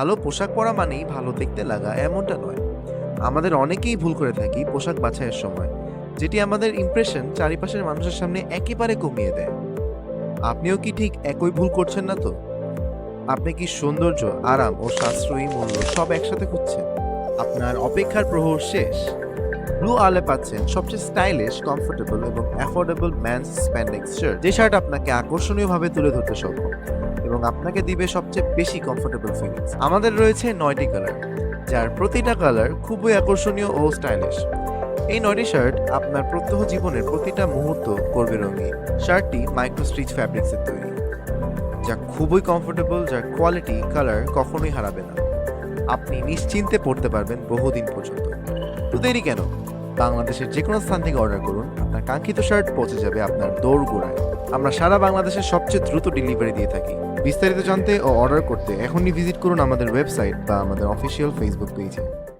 ভালো পোশাক পরা মানেই ভালো দেখতে লাগা এমনটা নয়। আমাদের অনেকেই ভুল করে থাকি পোশাক বাছাইয়ের সময়, যেটি আমাদের ইমপ্রেশন চারিপাশের মানুষের সামনে একেবারে কমিয়ে দেয়। আপনিও কি ঠিক একই ভুল করছেন না তো? আপনি কি সৌন্দর্য, আরাম ও সাশ্রয়ী মূল্য সব একসাথে খুঁজছেন? আপনার অপেক্ষার প্রহর শেষ। ব্লু আলে পাচ্ছেন সবচেয়ে স্টাইলিশ কমফোর্টেবল এবং অ্যাফোর্ডেবল ম্যানস স্প্যান্ডেক্স শার্ট যে শার্ট আপনাকে আকর্ষণীয়ভাবে তুলে ধরতে সক্ষম। এবং আপনাকে দিবে সবচেয়ে বেশি কমফোর্টেবল ফিলিংস আমাদের রয়েছে নয়টি কালার যার প্রতিটা কালার খুবই আকর্ষণীয় ও স্টাইলিশ এই নয়টি শার্ট আপনার প্রত্যহ জীবনের প্রতিটা মুহূর্ত করবে রঙিন। শার্টটি মাইক্রো স্টিচ ফ্যাব্রিক্সের তৈরি, যা খুবই কমফোর্টেবল যার কোয়ালিটি কালার কখনোই হারাবে না। আপনি নিশ্চিন্তে পড়তে পারবেন বহুদিন পর্যন্ত। তো দেরি কেন? বাংলাদেশের যে কোনো স্থান থেকে অর্ডার করুন। আপনার কাঙ্ক্ষিত শার্ট পৌঁছে যাবে আপনার দৌড় গোড়ায় আমরা সারা বাংলাদেশের সবচেয়ে দ্রুত ডেলিভারি দিয়ে থাকি। বিস্তারিত জানতে ও অর্ডার করতে এখনই ভিজিট করুন আমাদের ওয়েবসাইট বা আমাদের অফিসিয়াল ফেসবুক পেজে